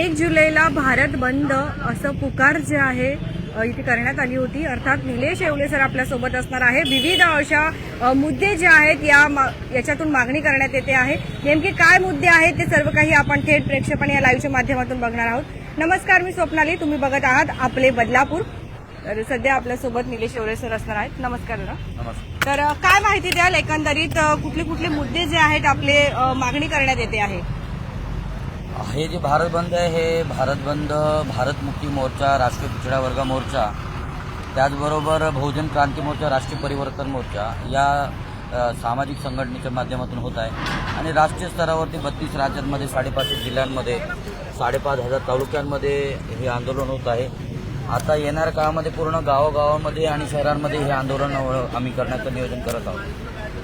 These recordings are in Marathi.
एक जुलैला भारत बंद असं पुकार जे आहे इथे करण्यात आली होती. अर्थात निलेश येवले सर आपल्यासोबत असणार आहे. विविध अशा मुद्दे जे आहेत या याच्यातून मागणी करण्यात येते आहे. नेमके काय मुद्दे आहेत ते सर्व काही आपण थेट प्रेक्षेपणे या लाईव्हच्या माध्यमातून बघणार आहोत. नमस्कार मी स्वप्नाली. तुम्ही बघत आहात आपले बदलापूर. तर सध्या आपल्यासोबत निलेश येवले सर असणार आहेत. नमस्कार दादा नमस्कार. तर काय माहिती द्याल? एकंदरीत कुठले कुठले मुद्दे जे आहेत आपले मागणी करण्यात येते आहे? हे जे भारत बंद आहे हे भारत बंद भारत मुक्ती मोर्चा राष्ट्रीय पिछडा वर्ग मोर्चा त्याचबरोबर बहुजन क्रांती मोर्चा राष्ट्रीय परिवर्तन मोर्चा या सामाजिक संघटनेच्या माध्यमातून होत आहे. आणि राष्ट्रीय स्तरावरती बत्तीस राज्यांमध्ये साडेपाचशे जिल्ह्यांमध्ये साडेपाच हजार तालुक्यांमध्ये हे आंदोलन होत आहे. आता येणाऱ्या काळामध्ये पूर्ण गावोगावामध्ये आणि शहरांमध्ये हे आंदोलन आम्ही करण्याचं नियोजन करत आहोत.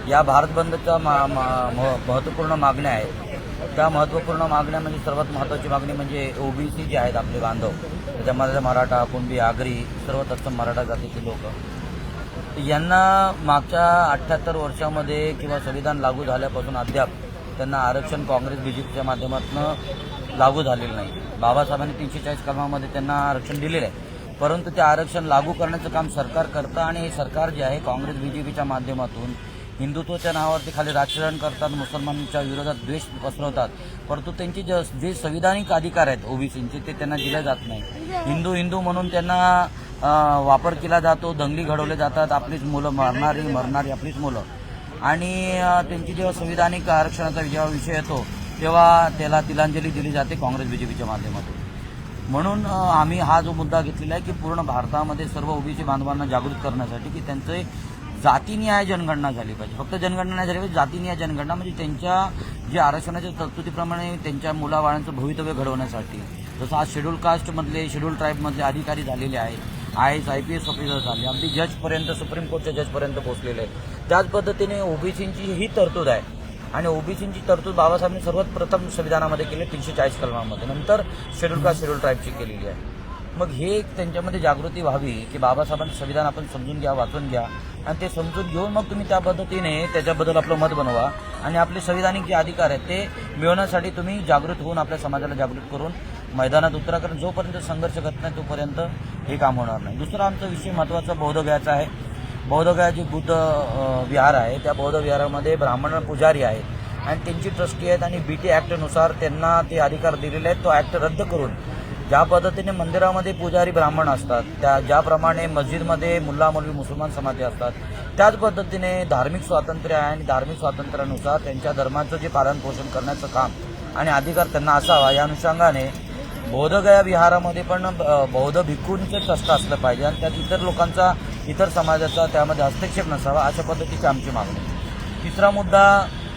या भारत बंदच्या मा मा- म- महत्त्वपूर्ण मागण्या आहेत. त्या महत्त्वपूर्ण मागण्या म्हणजे सर्वात महत्त्वाची मागणी म्हणजे ओबीसी जे आहेत आपले बांधव त्याच्यामध्ये मराठा कुणबी आगरी सर्व तत्सम मराठा जातीचे लोक. यांना मागच्या अठ्ठ्याहत्तर वर्षामध्ये किंवा संविधान लागू झाल्यापासून अद्याप त्यांना आरक्षण काँग्रेस बी जे पीच्या माध्यमातून लागू झालेलं नाही. बाबासाहेबांनी तीनशे चाळीस कलमामध्ये त्यांना आरक्षण दिलेलं आहे. परंतु ते आरक्षण लागू करण्याचं काम सरकार करतं आणि हे सरकार जे आहे काँग्रेस बी जे पीच्या माध्यमातून हिंदुत्वाच्या नावावरती खाली राजकारण करतात मुसलमानांच्या विरोधात द्वेष पसरवतात. परंतु त्यांचे जे जे संविधानिक अधिकार आहेत ओबीसींचे ते त्यांना दिले जात नाही. हिंदू हिंदू म्हणून त्यांना वापर केला जातो दंगली घडवले जातात आपलीच मुलं मरणारी मरणारी आपलीच मुलं. आणि त्यांची जेव्हा संविधानिक आरक्षणाचा जेव्हा विषय येतो तेव्हा त्याला तिलांजली दिली जाते काँग्रेस बीजेपीच्या माध्यमातून. म्हणून आम्ही हा जो मुद्दा घेतलेला आहे की पूर्ण भारतामध्ये सर्व ओबीसी बांधवांना जागृत करण्यासाठी की त्यांचे जातीनिहाय जनगणना झाली पाहिजे. फक्त जनगणना नाही झाली पाहिजे जातीनिहाय जनगणना. म्हणजे त्यांच्या जे आरक्षणाच्या तरतुदीप्रमाणे त्यांच्या मुलाबाळांचं भवितव्य घडवण्यासाठी जसं आज शेड्यूल कास्टमधले शेड्यूल ट्राईबमधले अधिकारी झालेले आहेत. I S I P S officer झाले अगदी जजपर्यंत सुप्रीम कोर्टच्या जजपर्यंत पोहोचलेले आहेत. त्याच पद्धतीने ओबीसींची ही तरतूद आहे. आणि ओबीसींची तरतूद बाबासाहेबांनी सर्वात प्रथम संविधानामध्ये केली तीनशे चाळीस कलमामध्ये. नंतर शेड्यूल कास्ट शेड्यूल ट्राईबची केलेली आहे. मग हे एक त्यांच्यामध्ये जागृती व्हावी की बाबासाहेबांचं संविधान आपण समजून घ्या वाचून घ्या. आणि ते समजून घेऊन मग तुम्ही त्या पद्धतीने त्याच्याबद्दल आपलं मत बनवा. आणि आपले संविधानिक जे अधिकार आहेत ते मिळवण्यासाठी तुम्ही जागृत होऊन आपल्या समाजाला जागृत करून मैदानात उतरा कारण जोपर्यंत संघर्ष करत नाही तोपर्यंत हे काम होणार नाही. दुसरा आमचा विषय महत्त्वाचा बौद्धगयाचा आहे. बौद्धगया जे बुद्ध विहार आहे त्या बौद्ध विहारामध्ये ब्राह्मण पुजारी आहेत. आणि त्यांची ट्रस्टी आहेत आणि बी टी ॲक्टनुसार त्यांना ते अधिकार दिलेले आहेत. तो ॲक्ट रद्द करून ज्या पद्धतीने मंदिरामध्ये पुजारी ब्राह्मण असतात त्या ज्याप्रमाणे मस्जिदमध्ये मुल्ला मौलवी मुसलमान समाज असतात त्याच पद्धतीने धार्मिक स्वातंत्र्य आहे आणि धार्मिक स्वातंत्र्यानुसार त्यांच्या धर्माचं जे पालनपोषण करण्याचं काम आणि अधिकार त्यांना असावा या अनुषंगाने बौद्धगया विहारामध्ये पण बौद्ध भिक्खूंचं ट्रस्ट असलं पाहिजे आणि त्यात इतर लोकांचा इतर समाजाचा त्यामध्ये हस्तक्षेप नसावा अशा पद्धतीची आमची मागणी तिसरा मुद्दा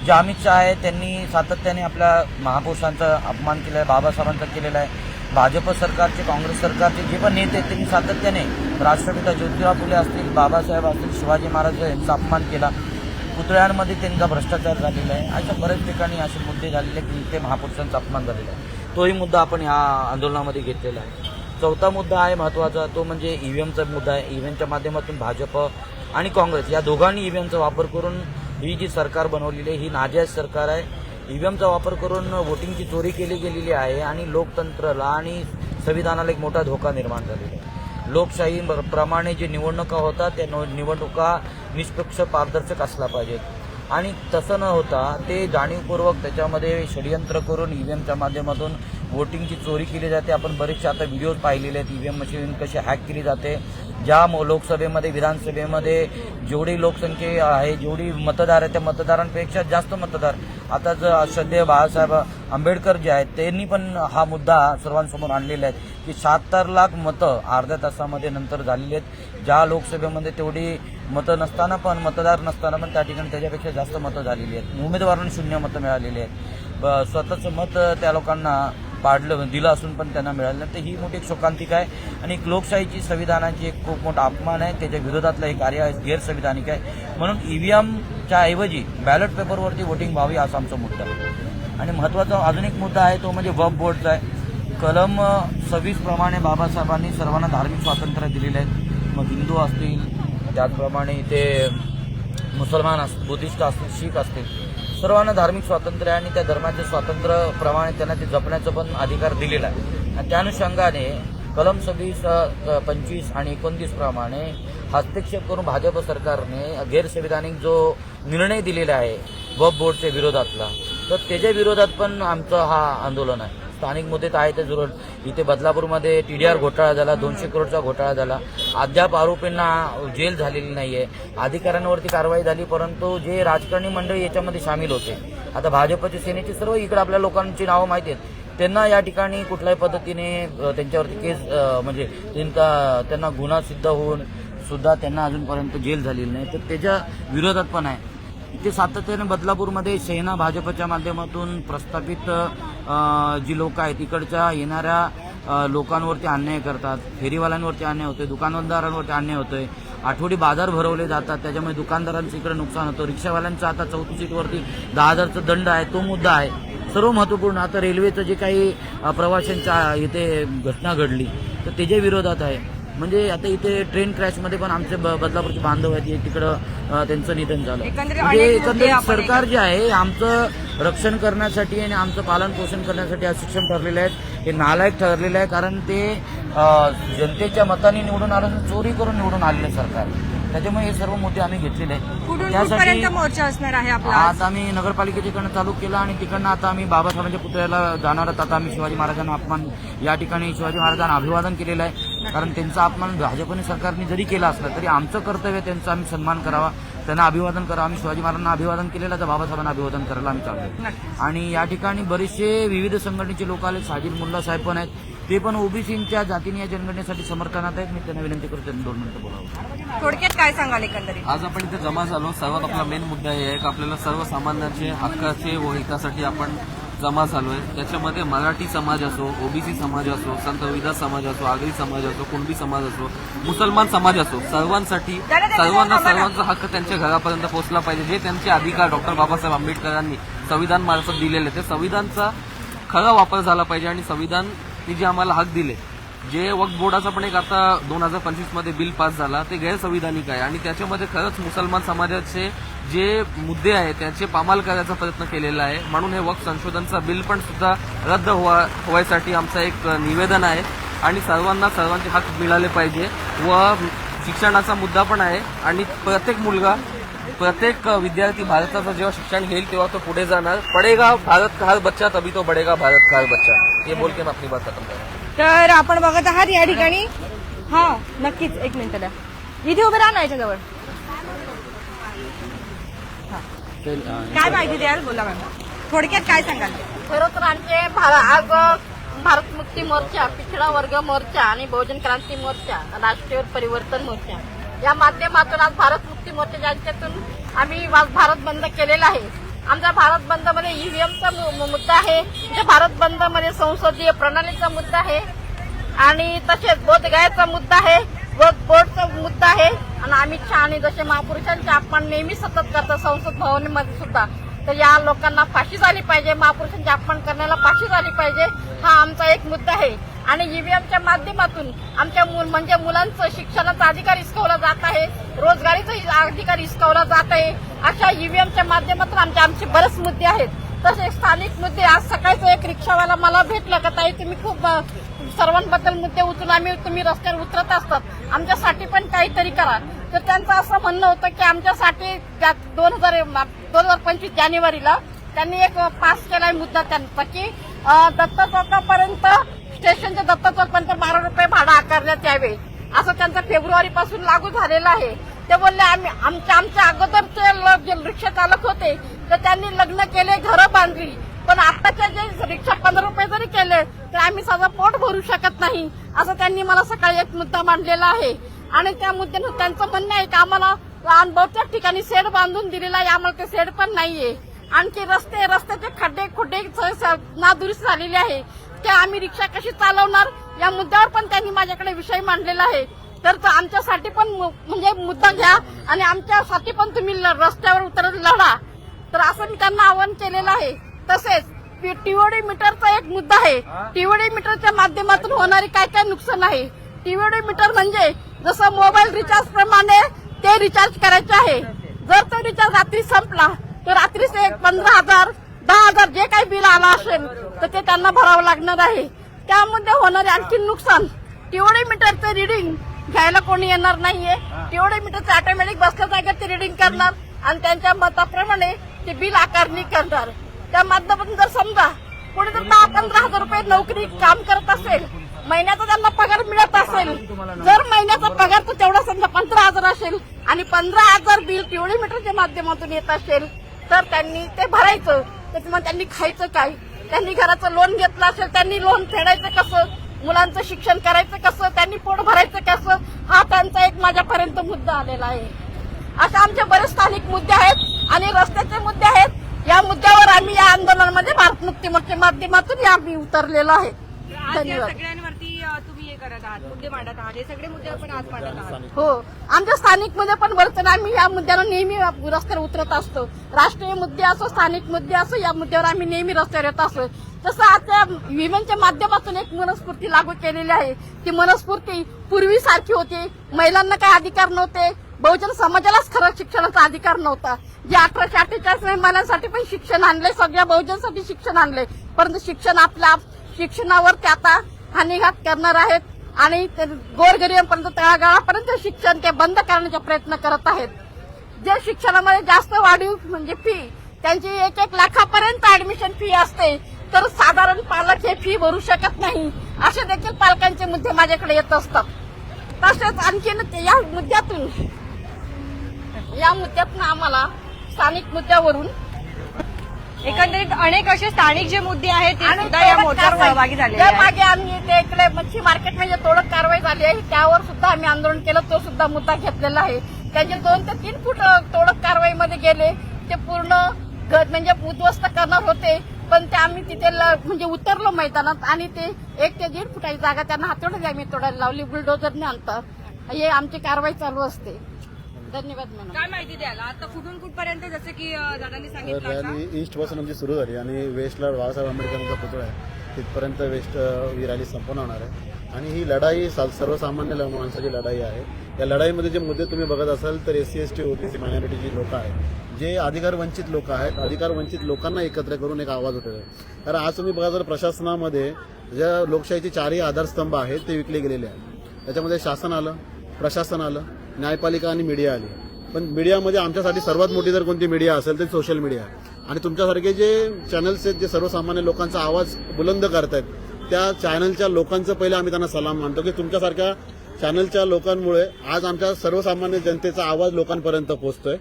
जे अमित शहा आहे त्यांनी सातत्याने आपल्या महापुरुषांचा अपमान केला आहे बाबासाहेबांचा केलेला आहे. भाजप सरकारचे काँग्रेस सरकारचे जे पण नेते त्यांनी सातत्याने राष्ट्रपिता ज्योतिराव फुले असतील बाबासाहेब असतील शिवाजी महाराज यांचा अपमान केला. पुतळ्यांमध्ये त्यांचा भ्रष्टाचार झालेला आहे. अशा बऱ्याच ठिकाणी असे मुद्दे झालेले की ते महापुरुषांचा अपमान झालेला आहे. तोही मुद्दा आपण ह्या आंदोलनामध्ये घेतलेला आहे. चौथा मुद्दा आहे महत्त्वाचा तो म्हणजे ईव्हीएमचा मुद्दा आहे. ईव्हीएमच्या माध्यमातून भाजप आणि काँग्रेस या दोघांनी ईव्हीएमचा वापर करून ही जी सरकार बनवलेली आहे ही नाजायज सरकार आहे. ईव्हीएमचा वापर करून वोटिंगची चोरी केली गेलेली आहे आणि लोकतंत्राला आणि संविधानाला एक मोठा धोका निर्माण झालेला आहे. लोकशाही प्रमाणे जे निवडणुका होतात त्या नो- निवडणुका निष्पक्ष पारदर्शक असला पाहिजेत आणि तसं न होता ते जाणीवपूर्वक त्याच्यामध्ये षडयंत्र करून ईव्हीएमच्या माध्यमातून वोटिंगची चोरी केली जाते. आपण बरेचसे आता व्हिडिओज पाहिलेले आहेत. ईव्हीएम मशीन कशी हॅक केली जाते ज्या लोकसभेमध्ये विधानसभेमध्ये जेवढी लोकसंख्या आहे जेवढी मतदार आहे त्या मतदारांपेक्षा जास्त मतदार. आता जर श्रद्धेय बाळासाहेब आंबेडकर जे आहेत त्यांनी पण हा मुद्दा सर्वांसमोर आणलेला आहे की शहात्तर लाख मतं अर्ध्या तासामध्ये नंतर झालेली आहेत. ज्या लोकसभेमध्ये तेवढी मतं नसताना पण मतदार नसताना पण त्या ठिकाणी त्याच्यापेक्षा जास्त मतं झालेली आहेत. उमेदवारांना शून्य मतं मिळालेली आहेत. स्वतःचं मत त्या लोकांना पाडलं दिलं असून पण त्यांना मिळालं नाही. तर ही मोठी एक शोकांतिक आहे. आणि एक लोकशाहीची संविधानाची एक खूप मोठा अपमान आहे. त्याच्या विरोधातलं हे कार्य आहे गैरसंविधानिक आहे. म्हणून ईव्हीएमच्या ऐवजी बॅलेट पेपरवरती वोटिंग व्हावी असा आमचा मुद्दा आहे. आणि महत्त्वाचा अजून एक मुद्दा आहे तो म्हणजे वक्फ बोर्डचा आहे. कलम सव्वीसप्रमाणे बाबासाहेबांनी सर्वांना धार्मिक स्वातंत्र्य दिलेले आहेत मग हिंदू असतील त्याचप्रमाणे इथे मुसलमान असतील बुद्धिस्ट असतील शीख असतील सर्वांना धार्मिक स्वातंत्र्य आणि त्या धर्माच्या स्वातंत्र्यप्रमाणे त्यांना ते जपण्याचा पण अधिकार दिलेला आहे. आणि त्या अनुषंगाने कलम सव्वीस पंचवीस आणि एकोणतीस प्रमाणे हस्तक्षेप करून भाजप सरकारने गैरसंविधानिक जो निर्णय दिलेला आहे वब बोर्डच्या विरोधातला तर त्याच्या विरोधात पण आमचं हा आंदोलन आहे. स्थानिक मुद्दे तर आहेतच जरूर इथे बदलापूरमध्ये टी डी आर घोटाळा झाला दोनशे करोडचा घोटाळा झाला. अद्याप आरोपींना जेल झालेली नाही आहे अधिकाऱ्यांवरती कारवाई झाली परंतु जे राजकारणी मंडळी याच्यामध्ये सामील होते. आता भाजपचे सेनेचे सर्व इकडे आपल्या लोकांची नावं माहिती आहेत. त्यांना या ठिकाणी कुठल्याही पद्धतीने त्यांच्यावरती केस म्हणजे त्यांचा त्यांना गुन्हा सिद्ध होऊन सुद्धा त्यांना अजूनपर्यंत जेल झालेली नाही. तर त्याच्या विरोधात पण आहे. ते सातत्याने बदलापूरमध्ये सेना भाजपच्या माध्यमातून प्रस्थापित जी लोक आहेत इकडच्या येणाऱ्या लोकांवरती अन्याय करतात. फेरीवाल्यांवरती अन्याय होतोय दुकानदारांवरती अन्याय होतोय. आठवडी बाजार भरवले जातात त्याच्यामुळे दुकानदारांचं इकडे नुकसान होतं. रिक्षावाल्यांचं आता चौथी सीटवरती दहा हजारचा दंड आहे तो मुद्दा आहे. सर्व महत्त्वपूर्ण. आता रेल्वेचं जे काही प्रवाशांच्या इथे घटना घडली तर त्याच्या विरोधात आहे म्हणजे आता इथे ट्रेन क्रॅशमध्ये पण आमचे ब- बदलापूरचे बांधव आहेत हे तिकडं अ, त्यांचं निधन झालं. एकंदरीत म्हणजे अनेक मुद्दे एकंदरीत आपण सरकार जे आहे आमचं रक्षण करण्यासाठी आणि आमचं पालन पोषण करण्यासाठी अशिक्षण ठरलेले आहेत. हे नालायक ठरलेले आहे कारण ते अ, जनतेच्या मताने निवडून आलं चोरी करून निवडून आलेले सरकार. त्याच्यामुळे हे सर्व मुद्दे आम्ही घेतलेले कुठून आहेत कुठपर्यंत मोर्चा असणार आहे आपला आज? आज आम्ही नगरपालिकेच्याकडनं चालू केला आणि तिकडनं आता आम्ही बाबासाहेबांच्या पुतळ्याला जाणार आहोत. आता आम्ही शिवाजी महाराजांना अपमान या ठिकाणी शिवाजी महाराजांना अभिवादन केलेलं आहे. कारण त्यांचा अपमान भाजपने सरकारने जरी केला असला तरी आमचं कर्तव्य त्यांचा आम्ही सन्मान करावा त्यांना अभिवादन करावं. आम्ही शिवाजी महाराजांना अभिवादन केलेलं तर बाबासाहेबांना अभिवादन करायला आम्ही चाललो. आणि या ठिकाणी बरेचसे विविध संघटनेचे लोक आले साजिद मुल्ला साहेब पण आहेत. ते पण ओबीसीच्या जातीने या जनगणनेसाठी समर्थनात आहेत. मी त्यांना विनंती करतो त्यांनी दोन मिनिटं बोलावं. थोडक्यात काय सांगाल एकंदरीत? आज आपण इथे जमा झालो. सर्वात आपला मेन मुद्दा हे आहे की आपल्याला सर्वसामान्यांचे हक्काचे व हितासाठी आपण जमा झालोय त्याच्यामध्ये मराठी समाज असो ओबीसी समाज असो संत रविदास समाज असो आगरी समाज असो कुणबी समाज असो मुसलमान समाज असो सर्वांसाठी सर्वांना. सर्वांचा हक्क त्यांच्या घरापर्यंत पोहोचला पाहिजे. जे त्यांचे अधिकार डॉक्टर बाबासाहेब आंबेडकरांनी संविधान मार्फत दिलेले ते संविधानचा खरा वापर झाला पाहिजे आणि संविधानने जे आम्हाला हक दिले. जे वक्फ बोर्डाचा पण एक आता दोन हजार पंचवीसमध्ये बिल पास झाला ते गैरसंविधानिक आहे आणि त्याच्यामध्ये खरंच मुसलमान समाजाचे जे मुद्दे आहेत त्याचे पामाल करायचा प्रयत्न केलेला आहे. म्हणून हे वक्फ संशोधनचा बिल पण सुद्धा रद्द व्हा होण्यासाठी आमचं एक निवेदन आहे. आणि सर्वांना सर्वांचे हक मिळाले पाहिजे व शिक्षणाचा मुद्दा पण आहे. आणि प्रत्येक मुलगा प्रत्येक विद्यार्थी भारताचं जेव्हा शिक्षण घेईल तेव्हा तो पुढे जाणार. पडेगा भारत का हर बच्चा तभी तो बडेगा भारत का हर बच्चा. हे बोल के बात तर आपण बघत आहात या ठिकाणी. हा नक्कीच. एक मिनिट द्या इथे उभे राहा ना याच्याजवळ. काय माहिती द्याल? बोला मॅम. थोडक्यात काय सांगाल? खरं तर आमचे भार- आज भारत मुक्ती मोर्चा पिछडा वर्ग मोर्चा आणि बहुजन क्रांती मोर्चा राष्ट्रीय परिवर्तन मोर्चा या माध्यमातून आज भारत मुक्ती मोर्चा ज्यांच्यातून आम्ही आज भारत बंद केलेला आहे. आमचा भारत बंदमध्ये ईव्हीएमचा मुद्दा आहे म्हणजे भारत बंदमध्ये संसदीय प्रणालीचा मुद्दा आहे आणि तसेच बोधगायचा मुद्दा आहे. बोर्डचा मुद्दा आहे. आणि अमित छान जसे महापुरुषांचे अपमान नेहमी सतत करतात संसद भवनमध्ये सुद्धा. तर या लोकांना फाशी झाली पाहिजे. महापुरुषांचे अपमान करण्याला फाशी झाली पाहिजे. हा आमचा एक मुद्दा आहे. आणि ईव्हीएमच्या माध्यमातून आमच्या म्हणजे मुलांचं शिक्षणाचा अधिकार हिसकवला जात आहे. रोजगारीचा अधिकार हिसकवला जात आहे. अशा ईव्हीएमच्या माध्यमातून आमचे आमचे बरेच मुद्दे आहेत. तसे स्थानिक मुद्दे. आज सकाळचं एक रिक्षावाला मला भेटलं का ताई? तुम्ही खूप सर्वांबद्दल मुद्दे उचलून आम्ही तुम्ही रस्त्यावर उतरत असतात. आमच्यासाठी पण काहीतरी करा. तर त्यांचं असं म्हणणं होतं की आमच्यासाठी दोन हजार दोन हजार पंचवीस जानेवारीला त्यांनी एक पास केलाय मुद्दा त्यांचा की अ, चौकापर्यंत स्टेशनच्या दत्त चौकापर्यंत बारा रुपये भाडं आकारण्यात यावे. असं त्यांचं फेब्रुवारी पासून लागू झालेलं आहे. ते बोलले आम्ही आमच्या आमच्या अगोदरचे जे रिक्षा चालक होते तर त्यांनी लग्न केले घरं बांधली. पण आत्ताच्या जे रिक्षा पंधरा रुपये जरी केले तर आम्ही साधा पोट भरू शकत नाही असं त्यांनी मला सकाळी एक मुद्दा मांडलेला आहे. आणि त्या मुद्द्यानं त्यांचं म्हणणं आहे की आम्हाला बहुतेक ठिकाणी शेड बांधून दिलेला आहे आम्हाला ते शेड पण नाहीये. आणखी रस्ते रस्त्याचे खड्डे खुड्डे नादुरुस्त झालेले आहे. की आम्ही रिक्षा कशी चालवणार या मुद्द्यावर पण त्यांनी माझ्याकडे विषय मांडलेला आहे. तर तो आमच्यासाठी पण मु- म्हणजे मुद्दा घ्या आणि आमच्यासाठी पण तुम्ही ल- रस्त्यावर उतरत लढा. तर असं मी त्यांना आवाहन केलेलं आहे. तसेच टीओडी मीटरचा एक मुद्दा आहे. टीओडी मीटरच्या माध्यमातून होणारी काय काय नुकसान आहे? टीओडी मीटर म्हणजे जसं मोबाईल रिचार्ज प्रमाणे ते रिचार्ज करायचे आहे. जर तो रिचार्ज रात्री संपला तर रात्रीचे एक पंधरा हजार दहा हजार जे काही बिल आलं असेल तर ते त्यांना भरावं लागणार आहे. त्यामध्ये होणारे आणखी नुकसान. टीओडी मीटरचं रिडिंग घ्यायला कोणी येणार नाहीये. टीओडी मीटरचं ऑटोमॅटिक बसल्या जागेत ते रिडिंग करणार आणि त्यांच्या मताप्रमाणे ते बिल आकारणी करणार. त्या माध्यमातून जर समजा कोणी जर दहा पंधरा हजार रुपये नोकरी काम करत असेल महिन्याचा त्यांना पगार मिळत असेल जर महिन्याचा पगार तर तेवढा समजा पंधरा हजार असेल आणि पंधरा हजार बिल पिवळी मीटरच्या माध्यमातून येत असेल तर त्यांनी ते भरायचं. त्याच्यामुळे त्यांनी खायचं काय? त्यांनी घराचं लोन घेतलं असेल त्यांनी लोन फेडायचं कसं? मुलांचं शिक्षण करायचं कसं? त्यांनी पोट भरायचं कसं? हा त्यांचा एक माझ्यापर्यंत मुद्दा आलेला आहे. अशा आमचे बरेच स्थानिक मुद्दे आहेत आणि रस्त्याचे मुद्दे आहेत या मुद्द्यावर आम्ही या आंदोलनामध्ये भारत मुक्ती मोर्चे माध्यमातून या आम्ही उतरलेलो आहे. आज या धन्यवाद. सगळ्यांवरती अ, तुम्ही हे करत आहात मुद्दे मांडत आहात. हे सगळे मुद्दे आपण आज मांडत आहात. हो. आमच्या स्थानिकमध्ये पण वर्तन आम्ही या मुद्द्यावर नेहमी रस्त्यावर उतरत असतो. राष्ट्रीय मुद्दे असो स्थानिक मुद्दे असो या मुद्द्यावर आम्ही नेहमी रस्त्यावर येत असतो. तसं आता विमेनच्या माध्यमातून एक मनस्फूर्ती लागू केलेली आहे. ती मनस्फूर्ती पूर्वीसारखी होती. महिलांना काय अधिकार नव्हते. बहुजन समाजालाच खरं शिक्षणाचा अधिकार नव्हता. जे अठराशे अठ्ठेचाळीस महिलांसाठी पण शिक्षण आणले सगळ्या बहुजनसाठी शिक्षण आणले परंतु शिक्षण आपल्या शिक्षणावर ते आता हानिघात करणार आहेत आणि ते गोरगरिबांपर्यंत तळागाळापर्यंत शिक्षण ते बंद करण्याचा प्रयत्न करत आहेत. जे शिक्षणामध्ये जास्त वाढीव म्हणजे फी त्यांची एक एक लाखापर्यंत ऍडमिशन फी असते. तर साधारण पालक हे फी भरू शकत नाही असे देखील पालकांचे मुद्दे माझ्याकडे येत असतात. तसेच आणखीन ते या मुद्द्यातून या मुद्द्यातून आम्हाला स्थानिक मुद्द्यावरून. एकंदरीत अनेक असे स्थानिक जे मुद्दे आहेत ते आणि सुद्धा या तोडक मोर्चात कारवाई. सहभागी झालेले त्या आहेत. मागे आम्ही इकडे मच्छी मार्केटमध्ये तोडक कारवाई झाली आहे. त्यावर सुद्धा आम्ही आंदोलन केलं. तो सुद्धा मुद्दा घेतलेला आहे. त्यांचे दोन ते तीन फूट अ, तोडक कारवाईमध्ये गेले. ते पूर्ण म्हणजे उद्ध्वस्त करणार होते. पण ते आम्ही तिथे ल- म्हणजे उतरलो मैदानात आणि ते एक ते दीड फुटाची जागा त्यांना हातोडत आम्ही तोडायला लावली. बुलडोजरने आणता. हे आमची कारवाई चालू असते. धन्यवाद मॅडम. काय माहिती द्याल आता कुठून कुठपर्यंत जसं की अ, दादांनी सांगितलं? रॅली ईस्टपासून आमची सुरू झाली आणि वेस्टला बाबासाहेब आंबेडकरांचा पुतळा आहे. तिथपर्यंत वेस्ट अ, ही रॅली संपन्न होणार आहे. आणि ही लढाई सा- सर्वसामान्य ल- माणसाची लढाई आहे. या लढाईमध्ये जे मुद्दे तुम्ही बघत असाल तर S C S T OBC मायनॉरिटीची लोक आहेत जे अधिकार वंचित लोक आहेत अधिकार वंचित लोकांना एकत्र करून एक आवाज उठवला आहे कारण आज तुम्ही बघा जर प्रशासनामध्ये ज्या लोकशाहीचे चारही आधारस्तंभ आहेत ते विकले गेलेले आहेत. त्याच्यामध्ये शासन आलं प्रशासन आलं न्यायपालिका आणि मीडिया आली. पण मीडियामध्ये आमच्यासाठी सर्वात मोठी जर कोणती मीडिया असेल तर सोशल मीडिया. आणि तुमच्यासारखे जे चॅनल्स आहेत जे सर्वसामान्य लोकांचा आवाज बुलंद करतायत त्या चॅनलच्या लोकांचं पहिले आम्ही त्यांना सलाम मानतो की तुमच्यासारख्या चॅनलच्या लोकांमुळे आज आमच्या सर्वसामान्य जनतेचा आवाज लोकांपर्यंत पोहोचतोय.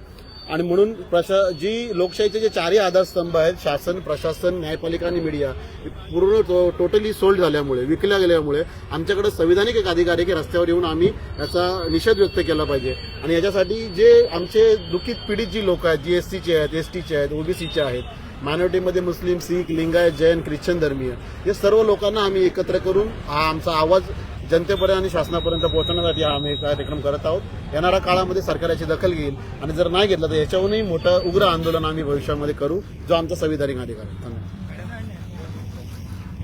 आणि म्हणून प्रशा जी लोकशाहीचे जे चारही आधारस्तंभ आहेत शासन प्रशासन न्यायपालिका आणि मीडिया पूर्ण टो- टोटली सोल्ड झाल्यामुळे विकल्या गेल्यामुळे आमच्याकडे संविधानिक एक अधिकार आहे की रस्त्यावर येऊन आम्ही याचा निषेध व्यक्त केला पाहिजे. आणि याच्यासाठी जे आमचे दुःखित पीडित जी लोक आहेत जी एस आहेत एस टीचे आहेत ओबीसीचे आहेत मायनॉरिटीमध्ये मुस्लिम सिख लिंगायत जैन ख्रिश्चन धर्मीय या सर्व लोकांना आम्ही एकत्र करून हा आमचा आवाज जनतेपर्यंत आणि शासनापर्यंत पोहोचवण्यासाठी हा आम्ही कार्यक्रम करत आहोत. येणाऱ्या काळामध्ये सरकार याची दखल घेईल आणि जर नाही घेतलं तर याच्याहूनही मोठं उग्र आंदोलन आम्ही भविष्यामध्ये करू जो आमचा संविधानिक अधिकार आहे. धन्यवाद.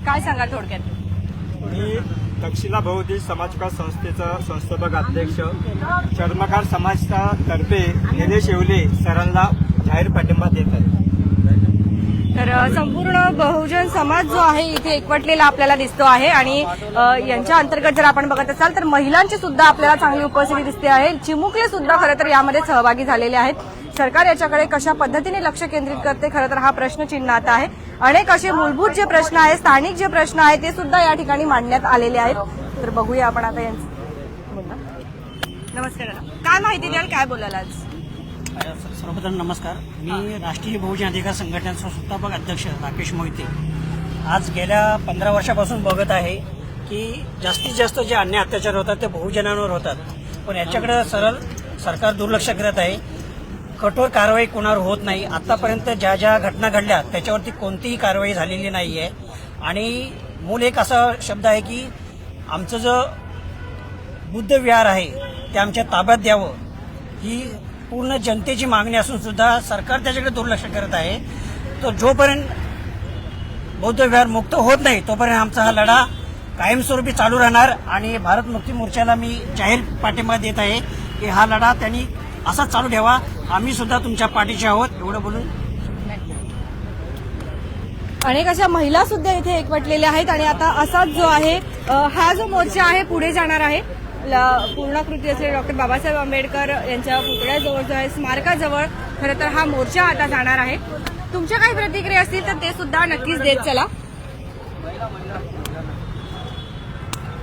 काय सांगा थोडक्यात? मी तक्षशिला बहुद्देश समाजकार संस्थेचा संस्थापक अध्यक्ष चर्मकार समाजचा तर्फे निलेश येवले सरांना जाहीर पाठिंबा देत आहे. तर संपूर्ण बहुजन समाज जो आहे इथे एकवटलेला आपल्याला दिसतो आहे आणि यांच्या अंतर्गत जर आपण बघत असाल तर महिलांची सुद्धा आपल्याला चांगली उपस्थिती दिसते आहे. चिमुकले सुद्धा खरं तर यामध्ये सहभागी झालेले आहेत. सरकार याच्याकडे कशा पद्धतीने लक्ष केंद्रित करते खरं तर हा प्रश्नचिन्ह आता आहे. अनेक असे मूलभूत जे प्रश्न आहेत स्थानिक जे प्रश्न आहेत ते सुद्धा या ठिकाणी मांडण्यात आलेले आहेत. तर बघूया आपण आता यांचं. नमस्कार. काय माहिती द्याल काय बोलाल आज? सर्वप्रथम नमस्कार. मी राष्ट्रीय बहुजन अधिकार संघटनेचा संस्थापक अध्यक्ष राकेश मोहिते. आज गेल्या पंधरा वर्षापासून बघत आहे की जास्तीत जास्त जे अन्य अत्याचार होतात ते बहुजनांवर होतात. पण याच्याकडे सरळ सरकार दुर्लक्ष करत आहे. कठोर कारवाई कोणावर होत नाही. आतापर्यंत ज्या ज्या घटना घडल्या त्याच्यावरती कोणतीही कारवाई झालेली नाही आहे आणि मूल एक असा शब्द आहे की आमचं जो बुद्ध विहार आहे ते आमच्या ताब्यात द्यावं. ही पूर्ण जनतेची मागणी असून सुद्धा सरकार त्याच्याकडे दुर्लक्ष करत आहे. तो जोपर्यंत बौद्ध विहार मुक्त होत नाही तोपर्यंत आमचा हा लढा कायमस्वरूपी चालू राहणार आणि भारत मुक्ती मोर्चाला मी जाहीर पाठिंबा देत आहे की हा लढा त्यांनी असाच चालू ठेवा. आम्ही सुद्धा तुमच्या पाठीशी आहोत. एवढं बोलून अनेक अशा महिला सुद्धा इथे एकवटलेल्या आहेत आणि आता असाच जो आहे हा जो मोर्चा आहे पुढे जाणार आहे. ल- पूर्णाकृती असलेले डॉक्टर बाबासाहेब आंबेडकर यांच्या पुतळ्याजवळ जो आहे स्मारकाजवळ खरं तर हा मोर्चा आता जाणार आहे. तुमच्या काही प्रतिक्रिया असतील तर ते सुद्धा नक्कीच देत चला.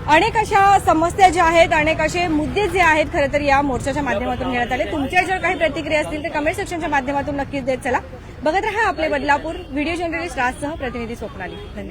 अनेक अशा समस्या ज्या आहेत अनेक असे मुद्दे जे आहेत खरं तर या मोर्चाच्या माध्यमातून घेण्यात आले. तुमच्या जर काही प्रतिक्रिया असतील तर कमेंट सेक्शनच्या माध्यमातून नक्कीच देत चला. बघत राहा आपले बदलापूर. व्हिडिओ जर्नलिस्ट राजसह प्रतिनिधी स्वप्नाली. धन्यवाद.